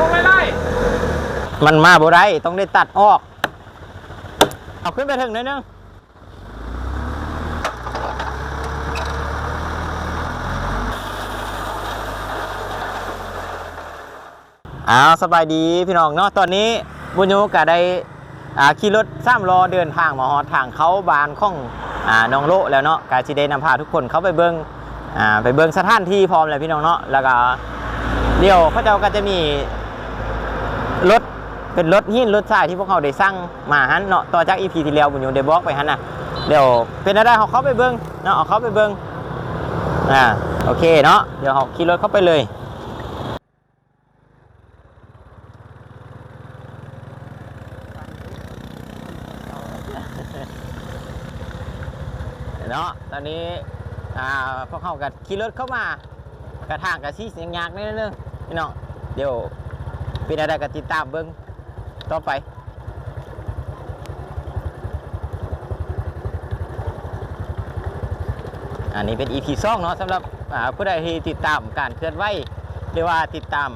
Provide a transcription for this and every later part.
คงไม่ไล่มันมาบ่ได้ต้องได้ตัดออก เอาขึ้นไปถึงหนิดนึงอ้าวสบายดีพี่น้องเนาะตอนนี้บุญโยก็ได้ขี่รถซ้ำรอเดินทางมาฮอดทางเขาบานข้องอน้องโลแล้วเนาะกาจิได้นำพาทุกคนเขาไปเบิงอ่าไปเบิงสถานที่พร้อมเลยพี่น้องเนาะแล้วก็เดี๋ยวเขาเจ้าก็จะมี รถเป็นรถหินรถทรายที่พวกเขาได้สร้างมาฮันเนาะต่อจากอีพีที่แล้วบุญโยได้บอกไปฮันนะเดี๋ยวเป็นอะไรเขาเข้าไปเบิ้งเนาะเขาไปเบิ้งอ่าโอเคเนาะเดี๋ยวเขาขี่รถเข้าไปเลยเนาะตอนนี้อ่าพวกเขากับขี่รถเข้ามากระทางกับซีเสียงยากนิดนึงพี่น้องเดี๋ยว เป็นอะไรก็ติดตามเบิ้งต่อไปอันนี้เป็น EP สองเนาะสำหรับผู้ใดที่ติดตามการเคลื่อนไหวหรือว่าติดตาม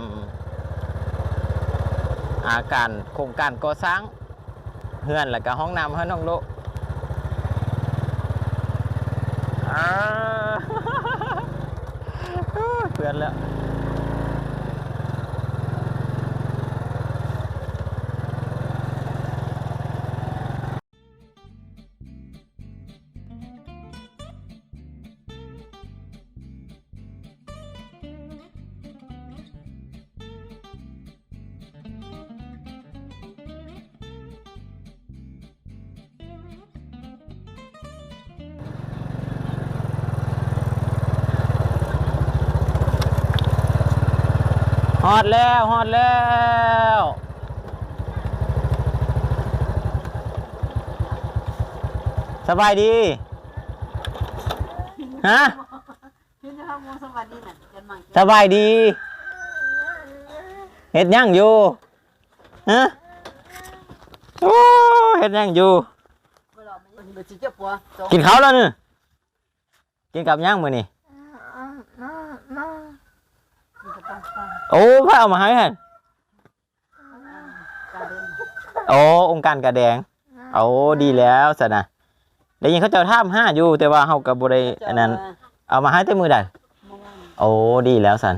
อาการโครงการก่อสร้างเฮือนและก็ห้องน้ำห้น้องโลอ่าเพื่อนแล้ว อดแล้วฮอดแล้ว สบายดี ฮะพี่จะทำมูสวัสดีน่ะกันมังสบายดีเฮ็ดหยังอยู่ ฮะ โอ้เฮ็ดหยังอยู่เวลามันเจ็บปัวจงกินข้าวแล้วนี่กินกับหยังมื้อนี่ มันจะต้องฟังโอ้พระเอามาให้หั่นการเดินโอ้องค์การกระแดงโอ้ดีแล้วสนะได้ยินเขาเจ้าท่ามห้าอยู่ แต่ว่าเฮากับบ่ได้อันนั้น เอามาให้แต่มือใดเมื่อวานโอ้ดีแล้วสัน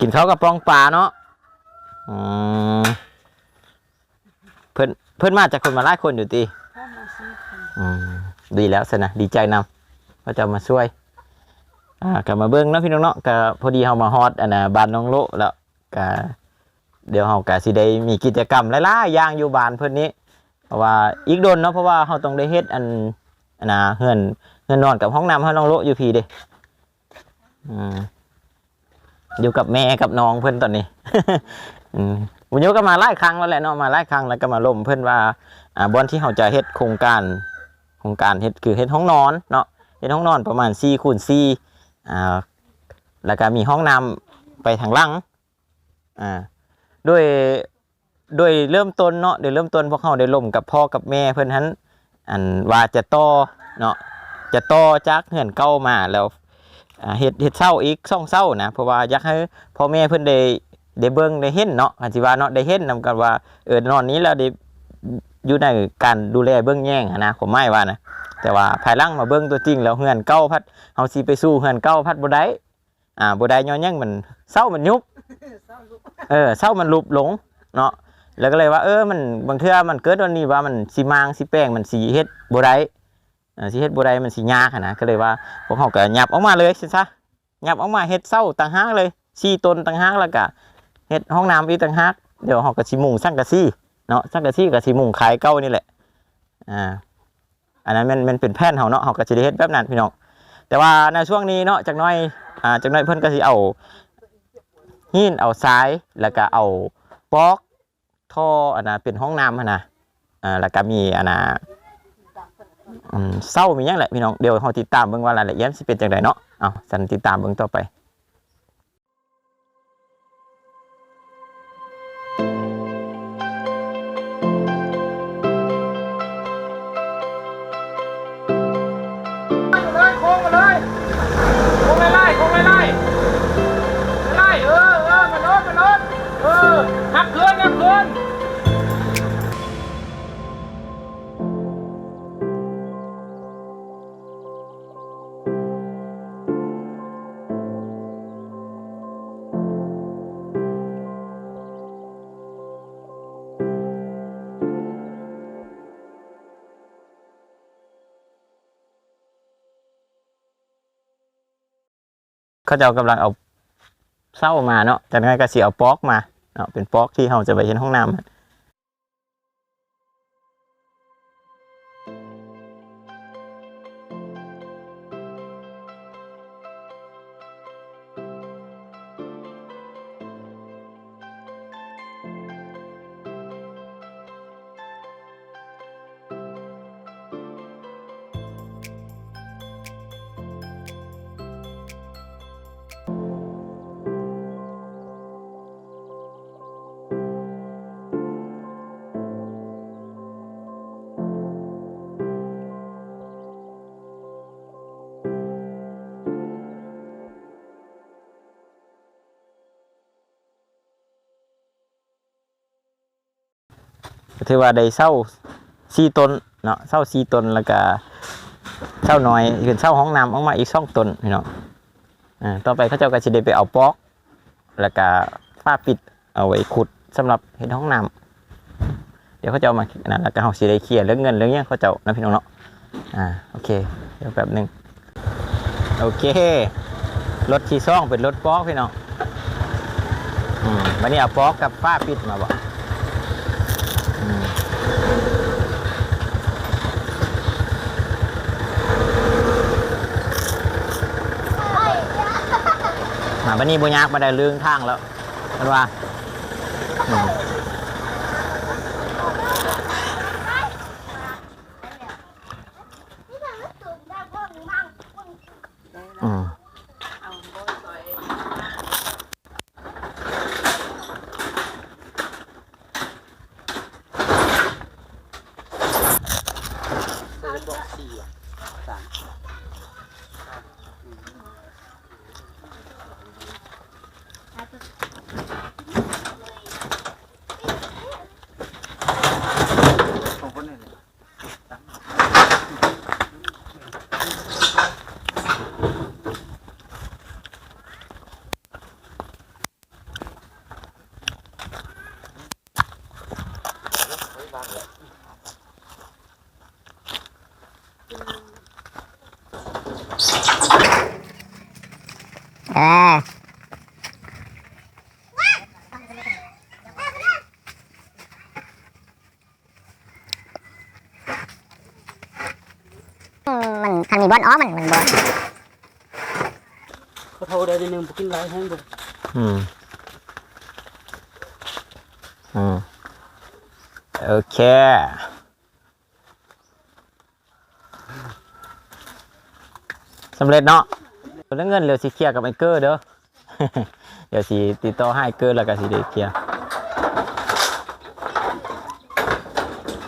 กินข้าวกับปองปลาเนาะอืมเพิ่นเพิ่นมาจากคนมาหลายคนอยู่ตีพ่อมาซื้อคนอืมดีแล้วสนะดีใจนำว่าจะมาช่วย อ่ากลับมาเบิ้งเนาะพี่น้องเนาะก็พอดีเฮามาฮอดอันน่ะบ้านน้องโลแล้วก็เดี๋ยวเฮาก็สิได้มีกิจกรรมหลายๆอย่างอยู่บ้านเพิ่นนี้เพราะว่าอีกโดนเนาะเพราะว่าเฮาต้องได้เฮ็ดอันอันน่ะเฮือนเฮือนนอนกับห้องน้ำเฮาน้องโลอยู่พี่เด้อืมอยู่กับแม่กับน้องเพิ่นตอนนี้ อืมบุญโยก็มาหลายครั้งแล้วแหละเนาะมาหลายครั้งแล้วก็มาล่มเพิ่นว่าอ่าบอนที่เฮาจะเฮ็ดโครงการโครงการเฮ็ดคือเฮ็ดห้องนอนเนาะเฮ็ดห้องนอนประมาณ4คูณ4 อ่าแล้วก็มีห้องน้ำไปทางหลังอ่าด้วยด้วยเริ่มต้นเนาะโดยเริ่มต้นพวกเขาได้ล่มกับพ่อกับแม่เพิ่อนหันอันว่าจะต่อเนาะจะต่อจากเหือนเก่ามาแล้วเฮ็ดเฮ็ดเศร้าอีกซ่องเศร้านะเพราะว่าอยากให้พ่อแม่เพิ่อนได้ได้เบิ่งได้เห็นเนาะคันสิว่าเนาะได้เห็นนำกันว่าเออนอนนี้แล้วได้อยู่ในการดูแลเบิ่งแย่งหั้นนะผมไม่ว่านะ แต่ว่าภายหลังมาเบิ่งตัวจริงแล้วเหือนเก่าพัดเฮาสิไปสู้เหือนเก่าพัดบ่ได้อ่าบ่ได้ย้อนหยังมันเศร้ามันยุบเศร้าลูกเออเศร้ามันลุบหลงเนาะแล้วก็เลยว่าเออมันบางเทื่อมันเกิดวันนี้ว่ามันสีมางสีแป้งมันสีเฮ็ดบ่ได้เออสีเฮ็ดบ่ได้มันสียากหั้นนะก็เลยว่าพวกเขาก็ยับออกมาเลยสิซะยับออกมาเฮ็ดเศร้าต่างหากเลยสี่ต้นต่างหากแล้วก็เฮ็ดห้องน้ำอีกต่างหากเดี๋ยวเขาก็สิมุงสังกะสีเนาะสังกะสีก็สิมุงขายเก่านี่แหละอ่า อันนั้นมันมันเป็นแผนเฮาเนาะเฮาก็สิได้เฮ็ดแบบนั้นพี่น้องแต่ว่าในช่วงนี้เนาะจากน้อยอ่าจากน้อยเพิ่นก็สิเอาหินเอาซ้ายแล้วก็เอาปลอกท่ออันนะเป็นห้องน้ำหั้นนะอ่าแล้วก็มีอันนะอืมเศร้ามีอย่างแหละพี่น้องเดี๋ยวเราติดตามเบิ่งว่ารายละเอียดสิเป็นจังไดเนาะเอาสันติดตามเบิ่งต่อไป เขาเจะกำลังเอาเศร้ามาเนาะจากนั้นก็สิเอาปอกมาเนาะเป็นปอกที่เราจะไปเห็นห้องน้ำ ถือว่าได้เศร้าสี่ตนเนาะเศร้าสี่ตนแล้วก็เศร้าน้อยขึ้นเศร้าห้องน้ำออกมาอีกสองตนพี่น้องอ่าต่อไปเขาเจ้าก็จะได้ไปเอาปอก แล้วก็ฝ้าปิดเอาไว้ขุดสำหรับเห็นห้องน้ำเดี๋ยวเขาจะเอามานนั้นแล้วก็เขาสิได้เคลียร์เรื่องเงินเรื่องเนี้ยเขาเจ้านะพี่น้องเนาะอ่าโอเคเดี๋ยวแป๊บหนึงโอเครถที่ซ่องเป็นรถปอกพี่น้องอืมวันนี้เอาปอกกับฝ้าปิดมาบ่ อืมมา บันนี้บุญยากมาได้เรื่องทางแล้วเห็นว่า มันทันมีบอลอ๋อมันมันบอลเขาโทรได้นิดนึงบ่กินหลายแห้งบ่อืมอืมโอเคสำเร็จเนาะเรื่องเงินเดี๋ยวสิเคลียร์กับไอ้เกอร์เด้อ เดี๋ยวสิติดต่อให้ไอ้เกอร์แล้วก็สิได้เคลียร์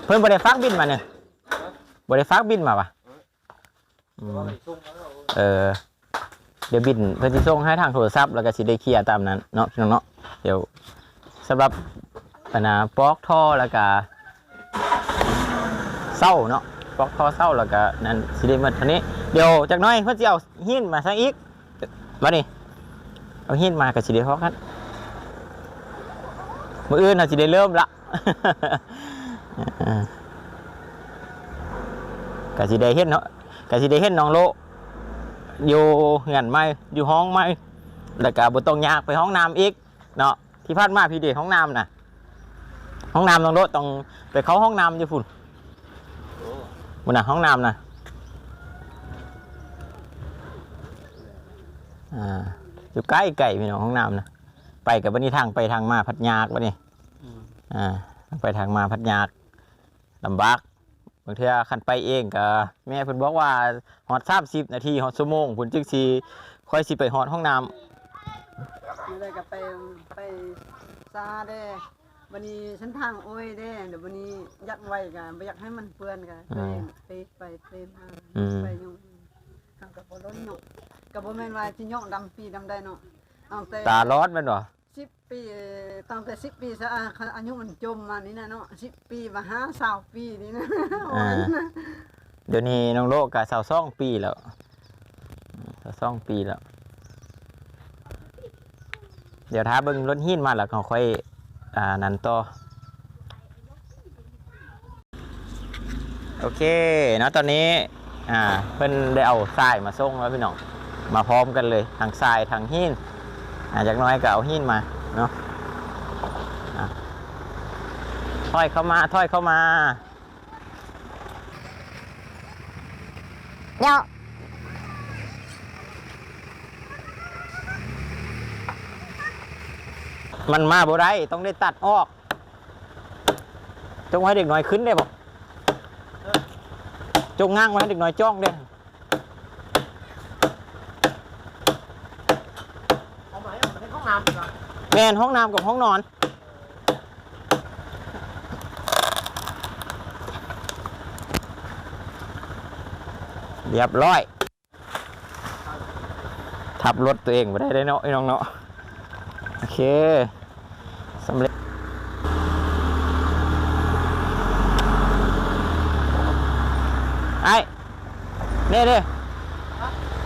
เพิ่นบ่ได้ฟักบินมาเนี่ยบ่ได้ฟักบินมาปะอืม เออ เดี๋ยวบินเพื่อที่ส่งให้ทางโทรศัพท์แล้วก็สิได้เคลียร์ตามนั้นเนาะพี่น้องเนาะเดี๋ยวสำหรับปัญหาปลอกท่อแล้วก็เศร้าเนาะปลอกท่อเศร้าแล้วก็นั่นสิได้หมดเท่านี้เดี๋ยวจากน้อยเพื่อจะเอาหินมาซะอีกมาดิเอาหินมากับสิได้พอกันมืออื่นเราสิได้เริ่มละกะสิได้เห็นเนาะ กะสิได้เห็นน้องโลอยู่เงินไม่อยู่ห้องไม่แล้วก็บ่ต้องยากไปห้องน้ำอีกเนาะที่พลาดมาพี่เดชห้องน้ำน่ะห้องน้ำต้องรถต้องไปเข้าห้องน้ำอยู่พุ่นบุญน่ะห้องน้ำน่ะอ่าอยู่ใกล้ไก่พี่น้องห้องน้ำน่ะไปกับวันนี้ทางไปทางมาพัดยากวะนี่อ่าไปทางมาพัดยากลำบากบางเทื่อคันไปเองก็แม่เพิ่นบอกว่าฮอดสามสิบนาทีฮอดชั่วโมงผลจึงสีค่อยสิไปฮอดห้องน้ไม่ได้ก็ไปไปซาเด้วันนี้ฉันทางโอ้ยเด้เดี๋ยววันนี้ยักไว้กันบ่อยากให้มันเปื้อนกันไปไปไปไปมาไปยุ่งทางกับบ่ล้นเนาะก็บ่แม่นว่าสิย่องดำปีดำได้เนาะเอาแต่ำตาร้อนแมันบ่ สิบปีตั้งแต่สิบปีซะอะอายุมันจมมานี่นะเนาะสิบปีมาห้าสาวปีนี่นะอ่า เดี๋ยวนี้น้องโลกกะสาวซ่องปีแล้วสาวซ่องปีแล้ว เดี๋ยวถ้าเบิ่งรถหินมาแล้วเขาค่อยอ่านั้นต่อโอเคเนาะตอนนี้อ่าเพิ่นได้เอาทรายมาส่งแล้วพี่น้องมาพร้อมกันเลยทางทรายทางหิน อาจากหน้อยก็เอาหินมาเนาะอะถอยเข้ามาถอยเข้ามา เดี๋ยวมันมาบ่ได้ต้องได้ตัดออกจงให้เด็กน้อยขึ้นได้บอกจงง้างไว้ให้เด็กน้อยจ้องเด้ เอาไหมเอาไปห้องน้ำดีกว่า แมนห้องน้ำกับห้องนอน เรียบร้อย ทับรถตัวเองไปได้ได้เนาะไอ้น้องเนาะ โอเคสำเร็จไอ้เน่เน่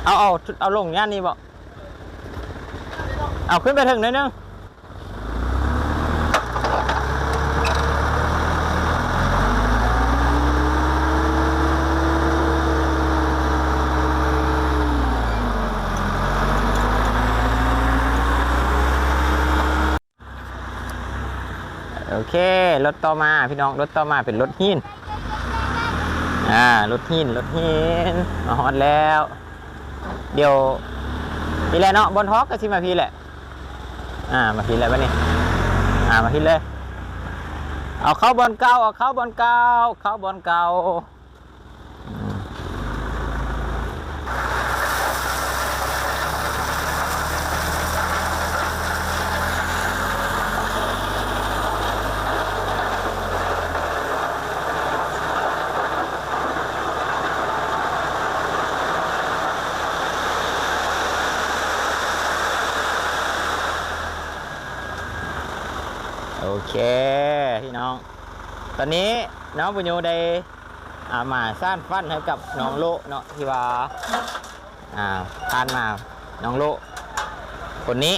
เอาเอาเอาลงย่านนี้บ่เอาขึ้นไปถึงหน่อยนึงโอเค รถต่อมาพี่น้องรถต่อมาเป็นรถหินอ่ารถหินรถหินมาฮอดแล้ว เดี๋ยวพี่แหละเนาะบนฮอกก็สิมาพี่แหละอ่ามาพี่แหละวะนี่อ่ามาพี่เลย เอาเข้าบอลเก่าเอาเข้าบอลเก่าเข้าบอลเก่าอืมโอเคพี่น้อง ตอนนี้น้องบุญโยได้อ่ามาสร้างฟันให้กับน้องโลเนาะที่ว่าอ่าทานมาน้องโลคนนี้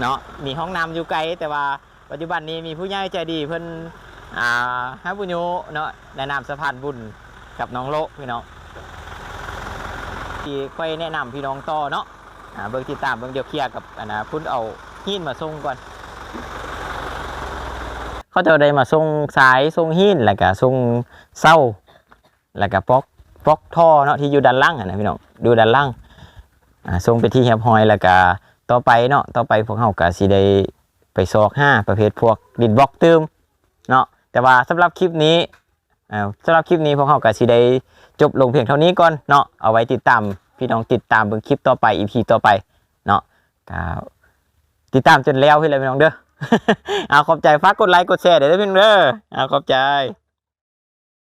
เนาะมีห้องน้ำอยู่ไกลแต่ว่าปัจจุบันนี้มีผู้ใหญ่ใจดีเพิ่นอ่าให้บุญโยเนาะแนะนำสะพานบุญกับน้องโลพี่น้องที่ค่อยแนะนำพี่น้องต่อเนาะเบิ่งติดตามเบิ่งเดียวเคลียร์กับอันนะพุ่นเอาหินมาส่งก่อน เขาจะได้มาส่งสายส่งหินแล้วก็ส่งเศร้าแล้วก็ปอกปอกท่อเนาะที่อยู่ด้านล่างนะพี่น้องดูด้านล่างอ่าส่งไปที่เฮียบฮอยแล้วก็ต่อไปเนาะต่อไปพวกเขาก็สิได้ไปซอกห้าประเภทพวกดินบล็อกเติมเนาะแต่ว่าสำหรับคลิปนี้อ่าสำหรับคลิปนี้พวกเขาก็สิได้จบลงเพียงเท่านี้ก่อนเนาะเอาไว้ติดตามพี่น้องติดตามเบิ่งคลิปต่อไป EP ต่อไปเนาะก็ติดตามจนแล้วพี่เลยพี่น้องเด้อ เอาขอบใจฝากกดไลค์กดแชร์เดี๋ยวได้เพียงเด้อเอาขอบใจ